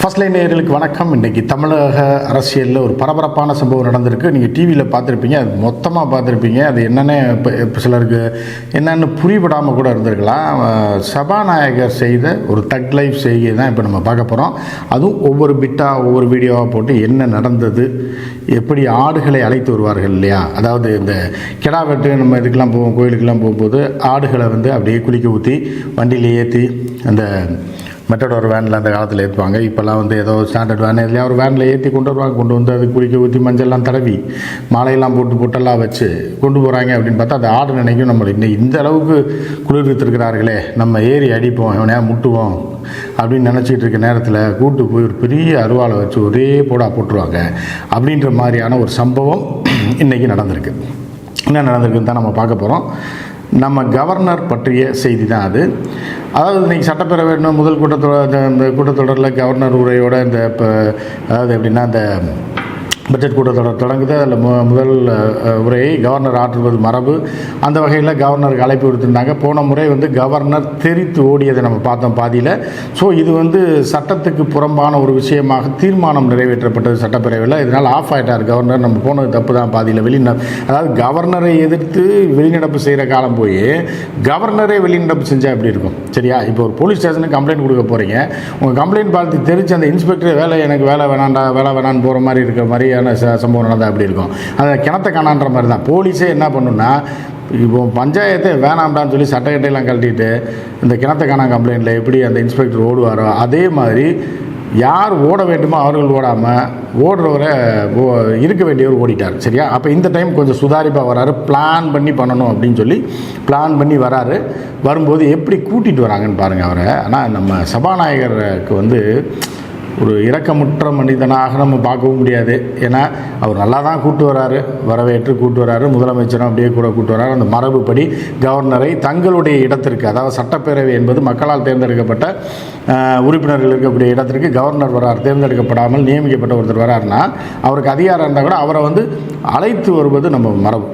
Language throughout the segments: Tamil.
ஃபர்ஸ்ட் லைன் நேர்களுக்கு வணக்கம். இன்றைக்கி தமிழக அரசியலில் ஒரு பரபரப்பான சம்பவம் நடந்திருக்கு. நீங்கள் டிவியில் பார்த்துருப்பீங்க. அது மொத்தமாக பார்த்துருப்பீங்க. அது என்னென்ன இப்போ இப்போ சிலருக்கு என்னென்னு புரிபடாமல் கூட இருந்திருக்கலாம். சபாநாயகர் செய்த ஒரு தக் லைஃப் செய்கை தான் இப்போ நம்ம பார்க்க போகிறோம் அதுவும் ஒவ்வொரு பிட்டாக ஒவ்வொரு வீடியோவாக போட்டு என்ன நடந்தது எப்படி ஆடுகளை அழைத்து வருவார்கள் இல்லையா? அதாவது இந்த கிடா வெட்டு நம்ம இதுக்கெல்லாம் போவோம் கோயிலுக்கெல்லாம் போகும்போது ஆடுகளை வந்து அப்படியே குளிக்க ஊற்றி வண்டியில் ஏற்றி அந்த மெட்டடோர் வேனில் அந்த காலத்தில் ஏற்றுவாங்க இப்போல்லாம் வந்து ஏதோ ஸ்டாண்டர்ட் வேன் எதுலையா ஒரு வேனில் ஏற்றி கொண்டு வருவாங்க. கொண்டு வந்து அது குளிக்க ஊற்றி மஞ்சள்லாம் தடவி மாலையெல்லாம் போட்டு பொட்டெல்லாம் வச்சு கொண்டு போகிறாங்க அப்படின்னு பார்த்தா அது ஆடு நினைக்கும் நம்மளை. இன்னும் இந்த அளவுக்கு குளிர்வித்திருக்கிறார்களே நம்ம ஏறி அடிப்போம் எவனையா முட்டுவோம் அப்படின்னு நினச்சிட்டு இருக்க நேரத்தில் கூட்டு போய் ஒரு பெரிய அருவாளை வச்சு ஒரே போடா போட்டுருவாங்க. அப்படின்ற மாதிரியான ஒரு சம்பவம் இன்றைக்கி நடந்திருக்கு. என்ன நடந்திருக்குன்னு தான் நம்ம பார்க்க போகிறோம் நம்ம கவர்னர் பற்றிய செய்தி தான் அது. அதாவது இன்றைக்கி சட்டப்பேரவை முதல் கூட்டத்தொடர் அந்த இந்த கூட்டத்தொடரில் கவர்னர் உரையோட இந்த இப்போ அதாவது எப்படின்னா இந்த பட்ஜெட் கூட்டத்தொடர் தொடங்குது. அதில் மு முதல் உரையை கவர்னர் ஆற்றுவது மரபு. அந்த வகையில் கவர்னருக்கு அழைப்பு விடுத்திருந்தாங்க. போன முறை வந்து கவர்னர் தெரித்து ஓடியதை நம்ம பார்த்தோம் பாதியில். ஸோ இது வந்து சட்டத்துக்கு புறம்பான ஒரு விஷயமாக தீர்மானம் நிறைவேற்றப்பட்டது சட்டப்பேரவையில். இதனால் ஆஃப் ஆகிட்டார் கவர்னர். நம்ம போனது தப்பு தான் பாதியில். வெளிநட அதாவது கவர்னரை எதிர்த்து வெளிநடப்பு செய்கிற காலம் போய் கவர்னரே வெளிநடப்பு செஞ்சால் எப்படி இருக்கும்? சரியா? இப்போ ஒரு போலீஸ் ஸ்டேஷனுக்கு கம்ப்ளைண்ட் கொடுக்க போகிறீங்க உங்கள் கம்ப்ளைண்ட் பார்த்து தெரிஞ்சு அந்த இன்ஸ்பெக்டர் வேலை எனக்கு வேலை வேணாண்டா வேலை வேணான்னு போகிற மாதிரி இருக்கிற மாதிரி மாதிரியான ச- சம்பவம் நடந்தால் அப்படி இருக்கும்? அதை கிணத்த காணான்ற மாதிரி தான். போலீஸே என்ன பண்ணுன்னா இப்போ பஞ்சாயத்து வேணாம்டான்னு சொல்லி சட்டக்கட்டையெல்லாம் கழட்டிட்டு இந்த கிணத்த காணா கம்ப்ளைண்ட்டில் எப்படி அந்த இன்ஸ்பெக்டர் ஓடுவாரோ அதே மாதிரி யார் ஓட வேண்டுமோ அவர்கள் ஓடாமல் ஓடுறவரை ஓ- இருக்க வேண்டியவர் ஓடிட்டார் சரியா? அப்போ இந்த டைம் கொஞ்சம் சுதாரிப்பாக வராரு. பிளான் பண்ணி பண்ணணும் அப்படின்னு சொல்லி பிளான் பண்ணி வராரு. வரும்போது எப்படி கூட்டிகிட்டு வராங்கன்னு பாருங்கள் அவரை. ஆனால் நம்ம சபாநாயகருக்கு வந்து ஒரு இரக்கமுற்ற மனிதனாக நம்ம பார்க்கவும் முடியாது. ஏன்னா அவர் நல்லா தான் கூட்டு வராரு வரவேற்று கூட்டு வராரு முதலமைச்சரும் அப்படியே கூட கூட்டு வராரு. அந்த மரபுப்படி கவர்னரை தங்களுடைய இடத்திற்கு அதாவது சட்டப்பேரவை என்பது மக்களால் தேர்ந்தெடுக்கப்பட்ட உறுப்பினர்கள் இருக்கக்கூடிய இடத்திற்கு கவர்னர் வரார் தேர்ந்தெடுக்கப்படாமல் நியமிக்கப்பட்ட ஒருத்தர் வராருன்னா அவருக்கு அதிகாரம் இருந்தால் கூட அவரை வந்து அழைத்து வருவது நம்ம மரபு.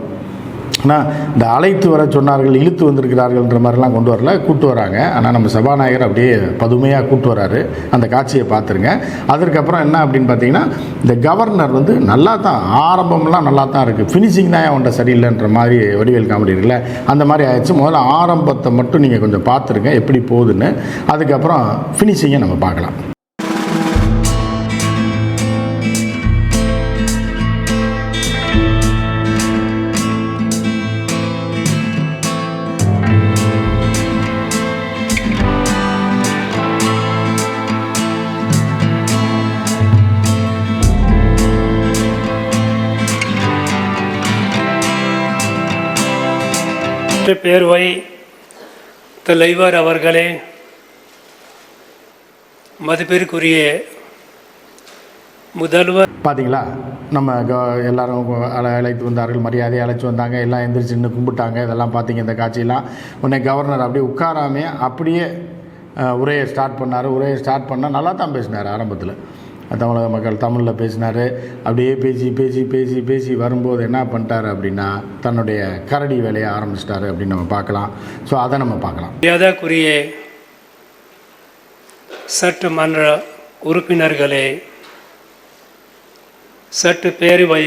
ஆனால் இந்த அழைத்து வர சொன்னார்கள் இழுத்து வந்திருக்கிறார்கள்ன்ற மாதிரிலாம் கொண்டு வரல கூட்டு வராங்க. ஆனால் நம்ம சபாநாயகர் அப்படியே பதுமையாக கூட்டு வராரு. அந்த காட்சியை பார்த்துருங்க. அதற்கப்புறம் என்ன அப்படின்னு பார்த்தீங்கன்னா இந்த கவர்னர் வந்து நல்லா தான் ஆரம்பம்லாம் நல்லா தான் இருக்குது ஃபினிஷிங் தான் அவன்கிட்ட சரியில்லைன்ற மாதிரி வடிவேல் காமெடி இருக்குல்ல அந்த மாதிரி ஆயிடுச்சு. முதல்ல ஆரம்பத்தை மட்டும் நீங்கள் கொஞ்சம் பார்த்துருங்க எப்படி போகுதுன்னு. அதுக்கப்புறம் ஃபினிஷிங்கை நம்ம பார்க்கலாம். சற்று பேர்வை தலைவர் அவர்களே மதிப்பிற்குரிய முதல்வர். பார்த்தீங்களா நம்ம எல்லாரும் அழை அழைத்து வந்தார்கள் மரியாதை அழைச்சி வந்தாங்க எல்லாம் எந்திரிச்சு நின்று கும்பிட்டாங்க இதெல்லாம் பார்த்தீங்க இந்த காட்சியெல்லாம். உடனே கவர்னர் அப்படியே உட்காராமே அப்படியே உரையை ஸ்டார்ட் பண்ணார். உரையை ஸ்டார்ட் பண்ணால் நல்லா தான் பேசினார் ஆரம்பத்தில். தமிழக மக்கள் தமிழில் பேசினார். அப்படியே பேசி பேசி பேசி பேசி வரும்போது என்ன பண்ணிட்டாரு அப்படின்னா தன்னுடைய கரடி வேலையை ஆரம்பிச்சிட்டாரு அப்படின்னு நம்ம பார்க்கலாம். ஸோ அதை நம்ம பார்க்கலாம். மரியாதைக்குரிய சட்டமன்ற உறுப்பினர்களே சட்ட பேரவை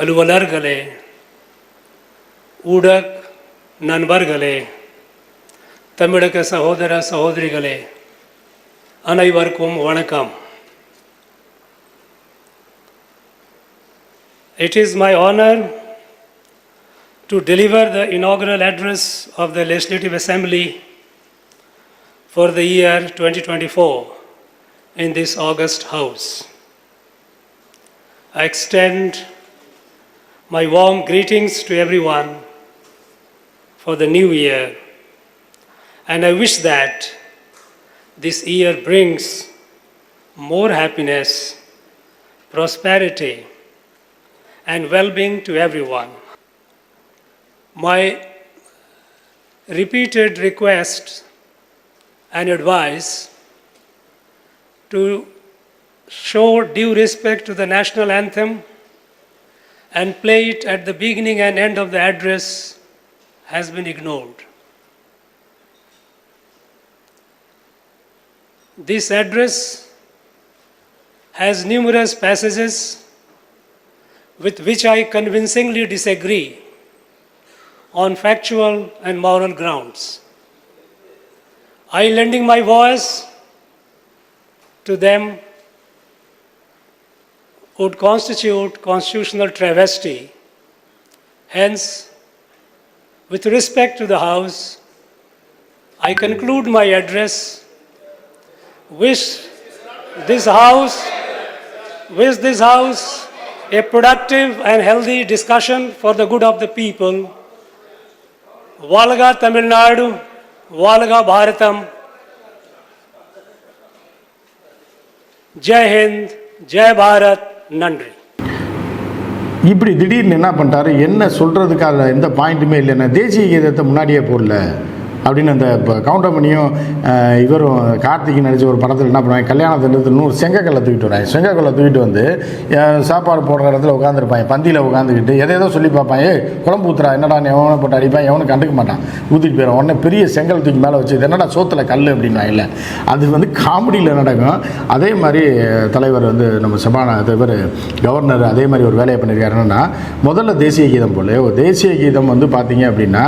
அலுவலர்களே ஊடக நண்பர்களே தமிழக சகோதர சகோதரிகளே அனைவருக்கும் வணக்கம் It is my honor to deliver the inaugural address of the Legislative Assembly for the year 2024 in this August House. I extend my warm greetings to everyone for the new year, and I wish that this year brings more happiness, prosperity, and well being to everyone. My repeated request and advice to show due respect to the national anthem and play it at the beginning and end of the address has been ignored. This address has numerous passages with which I convincingly disagree on factual and moral grounds. I lending my voice to them would constitute constitutional travesty. Hence, with respect to the House, I conclude my address. Wish this House, wish this House a productive and healthy discussion for the good of the people. Valga Tamil Nadu, Valga Bharatam. Jai Hind, Jai Bharat, Nandri. இப்படி திடீர்னு என்ன பண்ணிட்டாரு என்ன சொல்கிறதுக்காக எந்த பாயிண்ட்டுமே இல்லைன்னா தேசிய கீதத்தை முன்னாடியே போடல அப்படின்னு அந்த இப்போ கவுண்டமணியும் இவரும் கார்த்திக் நடித்த ஒரு படத்தில் என்ன பண்ணுவாங்க கல்யாணத்தில் இருந்து நூறு செங்கக்கல்லை தூக்கிட்டு வராங்க செங்கக்கல்லை தூக்கிட்டு வந்து சாப்பாடு போடுற இடத்துல உட்காந்துருப்பாங்க பந்தியில் உட்காந்துக்கிட்டு எதை ஏதோ சொல்லி பார்ப்பாங்க. ஏ குழம்பு ஊத்துறா என்னடா எவனை போட்டு அடிப்பான் எவனும் கண்டுக்க மாட்டான். ஊற்றிட்டு போயிடும் உடனே பெரிய செங்கல் தூக்கி மேலே வச்சு இது என்னடா சோத்தில் கல் அப்படின்னாங்கல்ல அது வந்து காமெடியில் நடக்கும். அதே மாதிரி தலைவர் வந்து நம்ம சபான தலைவர் கவர்னர் அதே மாதிரி ஒரு வேலையை பண்ணியிருக்காரு. முதல்ல தேசிய கீதம் போல ஒரு தேசிய கீதம் வந்து பார்த்தீங்க அப்படின்னா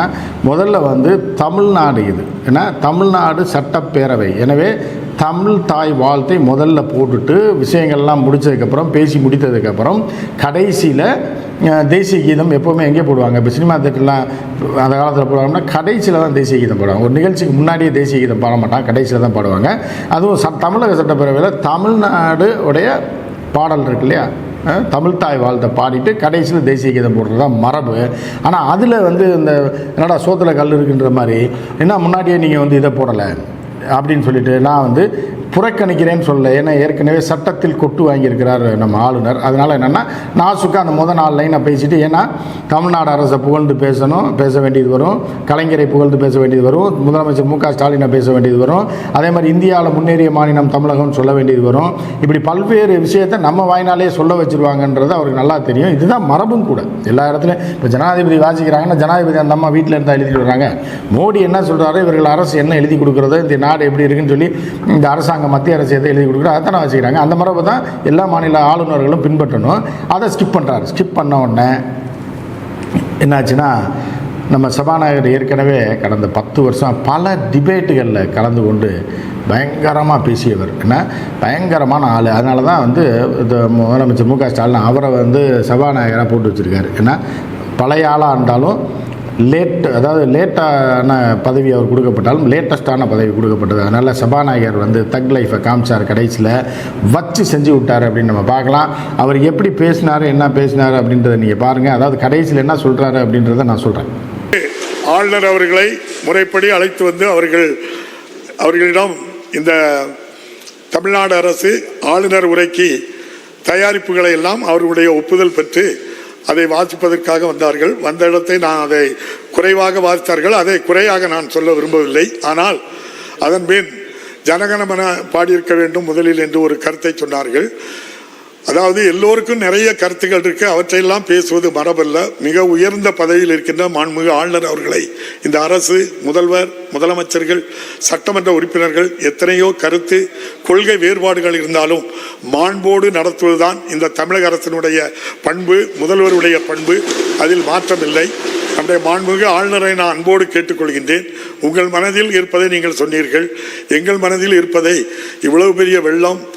முதல்ல வந்து தமிழ்நாடு இது. ஏன்னா தமிழ்நாடு சட்டப்பேரவை. எனவே தமிழ் தாய் வாழ்த்தை முதல்ல போட்டுட்டு விஷயங்கள்லாம் முடிச்சதுக்கப்புறம் பேசி முடித்ததுக்கப்புறம் கடைசியில் தேசிய கீதம் எப்போவுமே எங்கே போடுவாங்க? இப்போ சினிமா தேட்டர்லாம் அந்த காலத்தில் போடுவாங்கன்னா கடைசியில் தான் தேசிய கீதம் பாடுவாங்க. ஒரு நிகழ்ச்சிக்கு முன்னாடியே தேசிய கீதம் பாட மாட்டாங்க கடைசியில் தான் பாடுவாங்க. அதுவும் ச தமிழக சட்டப்பேரவையில் தமிழ்நாடு உடைய பாடல் இருக்கு இல்லையா? தமிழ் தாய் வாழ்த்தை பாடிட்டு கடைசியில் தேசிய கீதம் போடுறது தான் மரபு. ஆனால் அதில் வந்து இந்த என்னடா சோத்தில் கல் இருக்குன்ற மாதிரி என்ன முன்னாடியே நீங்கள் வந்து இதை போடலை அப்படின்னு சொல்லிட்டு நான் வந்து புறக்கணிக்கிறேன்னு சொல்லல. ஏன்னா ஏற்கனவே சட்டத்தில் கொட்டு வாங்கியிருக்கிறார் நம்ம ஆளுநர். அதனால் என்னென்னா நாசுக்கு அந்த முதல் நாலு லைனை பேசிட்டு ஏன்னா தமிழ்நாடு அரசை புகழ்ந்து பேசணும் பேச வேண்டியது வரும். கலைஞரை புகழ்ந்து பேச வேண்டியது வரும். முதலமைச்சர் மு க ஸ்டாலினை பேச வேண்டியது வரும். அதே மாதிரி இந்தியாவில் முன்னேறிய மாநிலம் தமிழகம்னு சொல்ல வேண்டியது வரும். இப்படி பல்வேறு விஷயத்தை நம்ம வாய்னாலே சொல்ல வச்சுருவாங்கன்றது அவருக்கு நல்லா தெரியும். இதுதான் மரபும் கூட. எல்லா இடத்துலையும் இப்போ ஜனாதிபதி வாசிக்கிறாங்கன்னா ஜனாதிபதி அந்த அம்மா வீட்டில் இருந்தால் எழுதிட்டு வர்றாங்க. மோடி என்ன சொல்கிறாரோ இவர்கள் அரசு என்ன எழுதி கொடுக்குறது இந்த நாடு எப்படி இருக்குன்னு சொல்லி இந்த அரசாங்கம் மத்திய அரசு எதை எழுதி கொடுக்குறோ அதை தானே வச்சுக்கிறாங்க. அந்த மரபு தான் எல்லா மாநில ஆளுநர்களும் பின்பற்றணும். அதை ஸ்கிப் பண்ணுறாரு ஸ்கிப் பண்ண உடனே என்னாச்சுன்னா நம்ம சபாநாயகர் ஏற்கனவே கடந்த பத்து வருஷம் பல டிபேட்டுகளில் கலந்து கொண்டு பயங்கரமாக பேசியவர். என்ன? பயங்கரமான ஆள். அதனால தான் வந்து இந்த முதலமைச்சர் மு க ஸ்டாலின் அவரை வந்து சபாநாயகராக போட்டு வச்சுருக்காரு. ஏன்னா பழைய ஆளாக இருந்தாலும் லேட் அதாவது லேட்டான பதவி அவர் கொடுக்கப்பட்டாலும் லேட்டஸ்ட்டான பதவி கொடுக்கப்பட்டது. அதனால் சபாநாயகர் வந்து தக் லைஃபை காமிச்சார் கடைசியில். வச்சு செஞ்சு விட்டார் அப்படின்னு நம்ம பார்க்கலாம். அவர் எப்படி பேசினார் என்ன பேசினார் அப்படின்றத நீங்கள் பாருங்கள் அதாவது கடைசியில் என்ன சொல்கிறாரு அப்படின்றத நான் சொல்கிறேன் ஆளுநர் அவர்களை முறைப்படி அழைத்து வந்து அவர்கள் அவர்களிடம் இந்த தமிழ்நாடு அரசு ஆளுநர் உரைக்கு தயாரிப்புகளை எல்லாம் அவர்களுடைய ஒப்புதல் பெற்று அதை வாசிப்பதற்காக வந்தார்கள். வந்த இடத்தை நான் அதை குறைவாக வாசித்தார்கள். அதை குறையாக நான் சொல்ல விரும்பவில்லை. ஆனால் அதன் பின் ஜனகணமன பாடியிருக்க வேண்டும் முதலில் என்று ஒரு கருத்தை சொன்னார்கள். அதாவது எல்லோருக்கும் நிறைய கருத்துக்கள் இருக்கு. அவற்றையெல்லாம் பேசுவது மரபல்ல. மிக உயர்ந்த பதவியில் இருக்கின்ற மாண்புமிகு ஆளுநர் அவர்களை இந்த அரசு முதல்வர் முதலமைச்சர்கள் சட்டமன்ற உறுப்பினர்கள் எத்தனையோ கருத்து கொள்கை வேறுபாடுகள் இருந்தாலும் மாண்போடு நடத்துவதுதான் இந்த தமிழக அரசினுடைய பண்பு முதல்வருடைய பண்பு. அதில் மாற்றமில்லை. நம்முடைய மாண்புமிகு ஆளுநரை நான் அன்போடு கேட்டுக்கொள்கின்றேன். உங்கள் மனதில் இருப்பதை நீங்கள் சொன்னீர்கள். எங்கள் மனதில் இருப்பதை இவ்வளவு பெரிய வெள்ளம்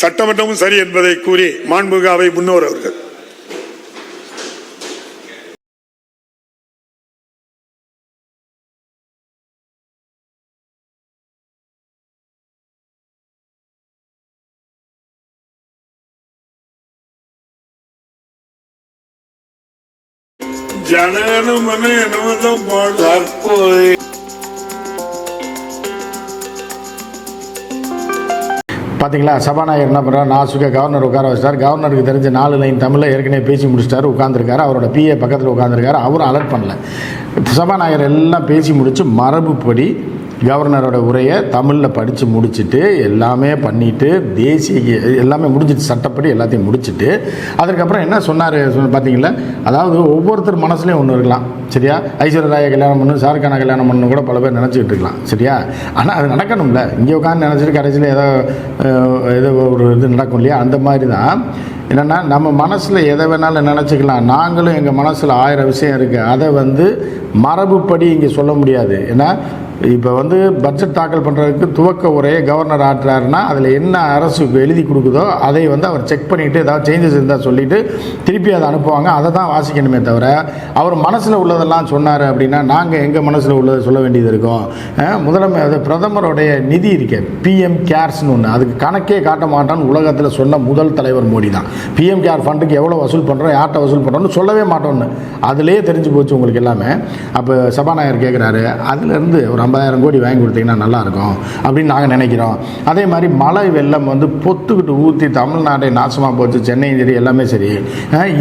சட்டமன்றமும் சரி என்பதை கூறி மாண்புமிகு அவை முன்னோர் அவர்கள். ஜனகணமன தற்போது பார்த்தீங்களா சபாநாயகர் என்ன பண்ணுறாரு நாசுக்க கவர்னர் உட்கார வச்சிட்டார். கவர்னருக்கு தெரிஞ்ச நாலு லைன் தமிழில் ஏற்கனவே பேசி முடிச்சிட்டாரு உட்காந்துருக்காரு அவரோட பிஏ பக்கத்தில் உட்காந்துருக்காரு அவரும் அலர்ட் பண்ணல. சபாநாயகர் எல்லாம் பேசி முடித்து மரபுப்படி கவர்னரோட உரையை தமிழில் படித்து முடிச்சுட்டு எல்லாமே பண்ணிட்டு தேசிய எல்லாமே முடிஞ்சிட்டு சட்டப்படி எல்லாத்தையும் முடிச்சுட்டு அதுக்கப்புறம் என்ன சொன்னார் பார்த்தீங்களா அதாவது ஒவ்வொருத்தர் மனசுலேயும் ஒன்று இருக்கலாம். சரியா? ஐஸ்வர்யா ராயை கல்யாணம் பண்ணு ஷாருக்கான கல்யாணம் பண்ணு கூட பல பேர் நினச்சிக்கிட்டு இருக்கலாம். சரியா? ஆனால் அது நடக்கணும்ல. இங்கே உட்காந்து நினச்சிட்டு கடைசியில் ஏதோ ஏதோ ஒரு இது நடக்கும் இல்லையா? அந்த மாதிரி தான் என்னென்னா நம்ம மனசில் எதை வேணாலும் நினச்சிக்கலாம். நாங்களும் எங்கள் மனசில் ஆயிரம் விஷயம் இருக்குது அதை வந்து மரபுப்படி இங்கே சொல்ல முடியாது. ஏன்னா இப்போ வந்து பட்ஜெட் தாக்கல் பண்ணுறதுக்கு துவக்க உரையை கவர்னர் ஆட்டுறாருன்னா அதில் என்ன அரசு எழுதி கொடுக்குதோ அதை வந்து அவர் செக் பண்ணிவிட்டு ஏதாவது சேஞ்சஸ் இருந்தால் சொல்லிவிட்டு திருப்பி அதை அனுப்புவாங்க. அதை தான் வாசிக்கணுமே தவிர அவர் மனசில் உள்ளதெல்லாம் சொன்னார் அப்படின்னா நாங்கள் எங்கள் மனசில் உள்ளதை சொல்ல வேண்டியது இருக்கும். முதலமை அது பிரதமருடைய நிதி இருக்கு பிஎம் கேர்ஸ்னு ஒன்று அதுக்கு கணக்கே காட்ட மாட்டான்னு உலகத்தில் சொன்ன முதல் தலைவர் மோடி தான். பிஎம் கேர் ஃபண்டுக்கு எவ்வளோ வசூல் பண்ணுறோம் யார்கிட்ட வசூல் பண்ணுறோம்னு சொல்லவே மாட்டோம்னு. அதுலேயே தெரிஞ்சு போச்சு உங்களுக்கு எல்லாமே. அப்போ சபாநாயகர் கேட்குறாரு அதுலேருந்து ஒரு ஐம்பதாயிரம் கோடி வாங்கி கொடுத்தீங்கன்னா நல்லாயிருக்கும் அப்படின்னு நாங்கள் நினைக்கிறோம். அதே மாதிரி மழை வெள்ளம் வந்து பொத்துக்கிட்டு ஊற்றி தமிழ்நாடே நாசமாக போச்சு சென்னையும் சரி எல்லாமே சரி.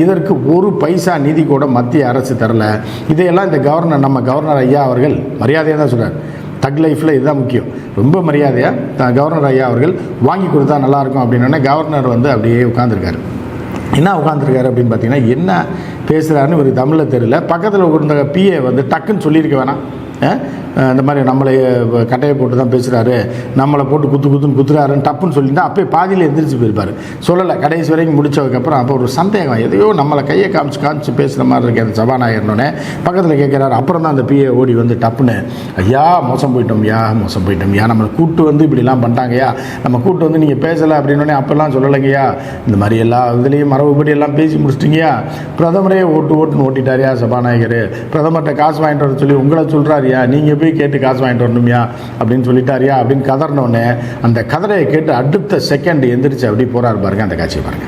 இதற்கு ஒரு பைசா நிதி கூட மத்திய அரசு தரல. இதையெல்லாம் இந்த கவர்னர் நம்ம கவர்னர் ஐயா அவர்கள் மரியாதையாக தான் சொல்கிறார் தக் லைஃப்பில் இதுதான் முக்கியம். ரொம்ப மரியாதையாக கவர்னர் ஐயா அவர்கள் வாங்கி கொடுத்தா நல்லாயிருக்கும் அப்படின்னோடனே கவர்னர் வந்து அப்படியே உட்காந்துருக்காரு என்ன உட்காந்துருக்காரு அப்படின்னு பார்த்தீங்கன்னா என்ன பேசுகிறாருன்னு ஒரு தமிழில் தெரியல. பக்கத்தில் இருந்த பிஏ வந்து டக்குன்னு சொல்லியிருக்க வேணாம். இந்த மாதிரி நம்மளை கட்டையை போட்டு தான் பேசுகிறாரு நம்மளை போட்டு குத்து குத்துன்னு குத்துறாருன்னு டப்புன்னு சொல்லியிருந்தா அப்போயே பாதியில் எந்திரிச்சு போயிருப்பார். சொல்லலை கடைசி வரைக்கும் முடிச்சதுக்கப்புறம் அப்போ ஒரு சந்தேகம் எதையோ நம்மளை கையை காமிச்சு காமிச்சு பேசுகிற மாதிரி இருக்கு அந்த சபாநாயகர்னோடனே பக்கத்தில் கேட்குறாரு அப்புறம் தான் அந்த பிஏ ஓடி வந்து டப்புன்னு ஐயா மோசம் போயிட்டோம் யா மோசம் போயிட்டோம் யா நம்மளை கூட்டு வந்து இப்படிலாம் பண்ணிட்டாங்கய்யா நம்ம கூட்டு வந்து நீங்கள் பேசலை அப்படின்னோடனே அப்போல்லாம் சொல்லலைங்கய்யா இந்த மாதிரி எல்லா இதுலேயும் மரபுப்படி எல்லாம் பேசி முடிச்சிட்டிங்கய்யா பிரதமரே ஓட்டு ஓட்டுன்னு ஓட்டிட்டாரியா சபாநாயகர். பிரதமர்கிட்ட காசு வாங்கிட்டு வர சொல்லி உங்களை சொல்கிறார் சொல்கிறாரியா நீங்கள் போய் கேட்டு காசு வாங்கிட்டு வரணுமியா அப்படின்னு சொல்லிட்டாரியா அப்படின்னு கதறினோடனே அந்த கதறையை கேட்டு அடுத்த செகண்ட் எந்திரிச்சு அப்படி போகிறார் பாருங்க அந்த காட்சியை பாருங்க.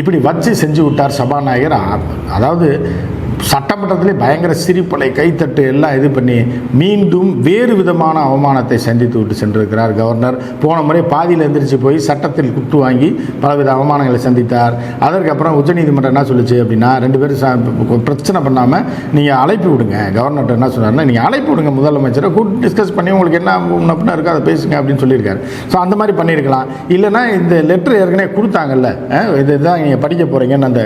இப்படி வச்சு செஞ்சு விட்டார் சபாநாயகர். அதாவது அதாவது சட்டமன்றத்திலே பயங்கர சிரிப்பலை கைத்தட்டு எல்லாம் இது பண்ணி மீண்டும் வேறு விதமான அவமானத்தை சந்தித்து விட்டு சென்றிருக்கிறார் கவர்னர். போன முறை பாதியில் எந்திரிச்சு போய் சட்டத்தில் குட்டு வாங்கி பலவித அவமானங்களை சந்தித்தார். அதற்கப்புறம் உச்சநீதிமன்றம் என்ன சொல்லுச்சு அப்படின்னா ரெண்டு பேரும் பிரச்சனை பண்ணாமல் நீங்கள் அழைப்பு விடுங்க. கவர்னர்கிட்ட என்ன சொன்னார்னா நீங்கள் அழைப்பு விடுங்க முதலமைச்சரை கூட்டு டிஸ்கஸ் பண்ணி உங்களுக்கு என்ன முன்னப்பின இருக்கோ அதை பேசுங்க அப்படின்னு சொல்லியிருக்காரு. ஸோ அந்த மாதிரி பண்ணியிருக்கலாம். இல்லைன்னா இந்த லெட்டர் ஏற்கனவே கொடுத்தாங்கல்ல இதுதான் இது நீங்கள் படிக்க போகிறீங்கன்னு அந்த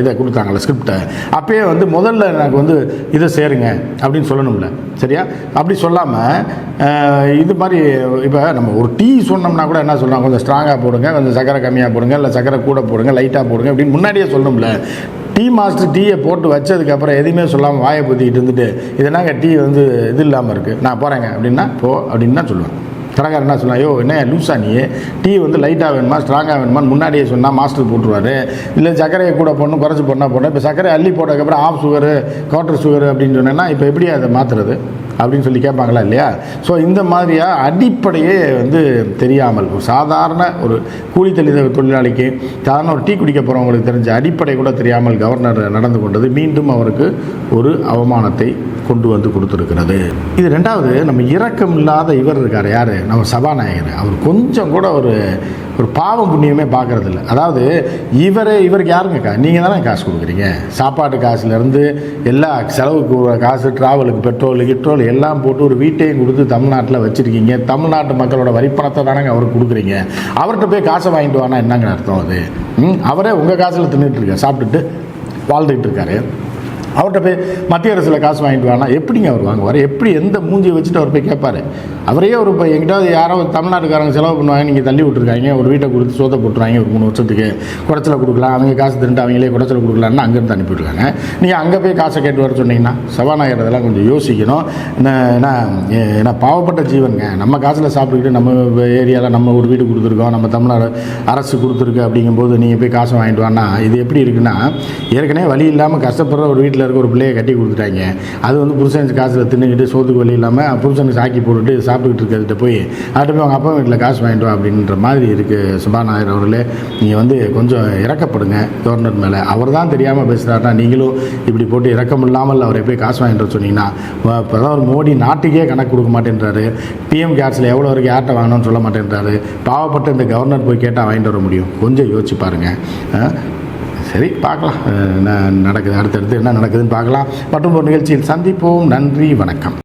இதை கொடுத்தாங்கல்ல ஸ்கிரிப்டை அப்பயே வந்து முதல்ல எனக்கு வந்து இதை சேருங்க அப்படின்னு சொல்லணும்ல. சரியா? அப்படி சொல்லாமல் இது மாதிரி இப்போ நம்ம ஒரு டீ சொன்னோம்னா கூட என்ன சொல்கிறாங்க கொஞ்சம் ஸ்ட்ராங்காக போடுங்க கொஞ்சம் சக்கரை கம்மியாக போடுங்க இல்லை சக்கரை கூட போடுங்க லைட்டாக போடுங்க அப்படின்னு முன்னாடியே சொல்லணும்ல. டீ மாஸ்டர் டீயை போட்டு வச்சதுக்கப்புறம் எதுவுமே சொல்லாமல் வாயை பொத்திக்கிட்டு இருந்துட்டு இதனாங்க டீ வந்து இது இல்லாமல் இருக்குது நான் போகிறேங்க அப்படின்னா போ அப்படின்னு தான் சொல்லுவேன் கடைக்காரர் என்ன சொல்லலாம். ஐயோ என்ன லூஸா நீ? டீ வந்து லைட்டாக வேணுமா ஸ்ட்ராங்காக வேணுமான்னு முன்னாடியே சொன்னால் மாஸ்டர் போட்டுருவாரு. இல்லை சர்க்கரையை கூட போடணும் குறைச்சி போடணும் போடணும். இப்போ சர்க்கரை அள்ளி போட்டதுக்கப்புறம் ஆஃப் சுகரு குவார்டர் சுகரு அப்படின்னு சொன்னேன்னா இப்போ எப்படி அதை மாற்றுறது அப்படின்னு சொல்லி கேட்பாங்களா இல்லையா? ஸோ இந்த மாதிரியாக அடிப்படையே வந்து தெரியாமல். ஒரு சாதாரண ஒரு கூலி தெளிந்த தொழிலாளிக்கு சாதாரண ஒரு டீ குடிக்க போகிறவங்களுக்கு தெரிஞ்ச அடிப்படை கூட தெரியாமல் கவர்னர் நடந்து கொண்டது மீண்டும் அவருக்கு ஒரு அவமானத்தை கொண்டு வந்து கொடுத்துருக்கிறது. இது ரெண்டாவது நம்ம இரக்கம் இல்லாத இவர் இருக்கார். யார்? நம்ம சபாநாயகர். அவர் கொஞ்சம் கூட ஒரு ஒரு பாவம் புண்ணியமே பார்க்குறது இல்லை அதாவது இவரே இவருக்கு யாருங்க கா? நீங்கள் தானே காசு கொடுக்குறீங்க. சாப்பாட்டு காசுலேருந்து எல்லா செலவுக்கு காசு ட்ராவலுக்கு பெட்ரோல் கிட்ரோல் எல்லாம் போட்டு ஒரு வீட்டையும் கொடுத்து தமிழ்நாட்டில் வச்சுருக்கீங்க. தமிழ்நாட்டு மக்களோட வரிப்பணத்தை தானங்க அவருக்கு கொடுக்குறீங்க. அவர்கிட்ட போய் காசை வாங்கிட்டு வானா என்னங்க அர்த்தம் அது? ம், அவரே உங்கள் காசில் தின்னுட்டு சாப்பிட்டுட்டு வாழ்ந்துக்கிட்டு இருக்காரு. அவர்கிட்ட போய் மத்திய அரசில் காசு வாங்கிட்டு வானா? எப்படிங்க அவர் வாங்குவார்? எப்படி எந்த மூஞ்சியை வச்சுட்டு அவர் போய் கேட்பார்? அவரையே ஒரு இப்போ எங்கிட்டாவது யாரோ தமிழ்நாட்டுக்காரங்க செலவு பண்ணுவாங்க நீங்கள் தள்ளி விட்டுருக்காங்க. ஒரு வீட்டை கொடுத்து சோத்த போட்டுருவாங்க. ஒரு மூணு வருஷத்துக்கு குறைச்சல கொடுக்கலாம். அவங்க காசு திருட்டு அவங்களே குறைச்சல கொடுக்கலான்னு அங்கேருந்து அனுப்பிவிட்ருக்காங்க நீங்கள் அங்கே போய் காசை கேட்டு வர சொன்னீங்கன்னா சபாநாயகர் இதெல்லாம் கொஞ்சம் யோசிக்கணும். என்ன ஏன்னா ஏன்னா பாவப்பட்ட ஜீவனுங்க. நம்ம காசில் சாப்பிட்டுக்கிட்டு நம்ம ஏரியாவில் நம்ம ஒரு வீடு கொடுத்துருக்கோம். நம்ம தமிழ்நாடு அரசு கொடுத்துருக்கு அப்படிங்கும்போது நீங்கள் போய் காசு வாங்கிட்டு வானா இது எப்படி இருக்குன்னா ஏற்கனவே வழி இல்லாமல் கஷ்டப்படுற ஒரு வீட்டில் இருக்க ஒரு பிள்ளையை கட்டி கொடுத்துட்டாங்க. அது வந்து புருஷனுக்கு காசில் தின்னுக்கிட்டு சோத்துக்கு வழி இல்லாமல் புருஷனுக்கு சாக்கி போட்டுட்டு சாப்பிட்டுக்கிட்டு இருக்கிறதுட்ட போய் அவர்கிட்ட போய் அவங்க அப்பா வீட்டில் காசு வாங்கிட்டு வா அப்படின்ற மாதிரி இருக்குது சுபாநாயர் அவர்களே. நீங்கள் வந்து கொஞ்சம் இறக்கப்படுங்க கவர்னர் மேலே. அவர் தான் தெரியாமல் பேசுகிறாருனா நீங்களும் இப்படி போட்டு இறக்கம் இல்லாமல் அவரை போய் காசு வாங்கிட்டு சொன்னீங்கன்னா பிரதமர் மோடி நாட்டுக்கே கணக்கு கொடுக்க மாட்டேன்றாரு. பிஎம் கேர்ஸில் எவ்வளோ வரைக்கும் யார்கிட்ட வாங்கணும்னு சொல்ல மாட்டேன்றாரு. பாவப்பட்ட இந்த கவர்னர் போய் கேட்டால் வாங்கிட்டு வர முடியும். கொஞ்சம் யோசிச்சு பாருங்கள் சரி பார்க்கலாம். என்ன நடக்குது அடுத்தடுத்து என்ன நடக்குதுன்னு பார்க்கலாம். மற்றும் ஒரு நிகழ்ச்சியில் சந்திப்போம். நன்றி வணக்கம்.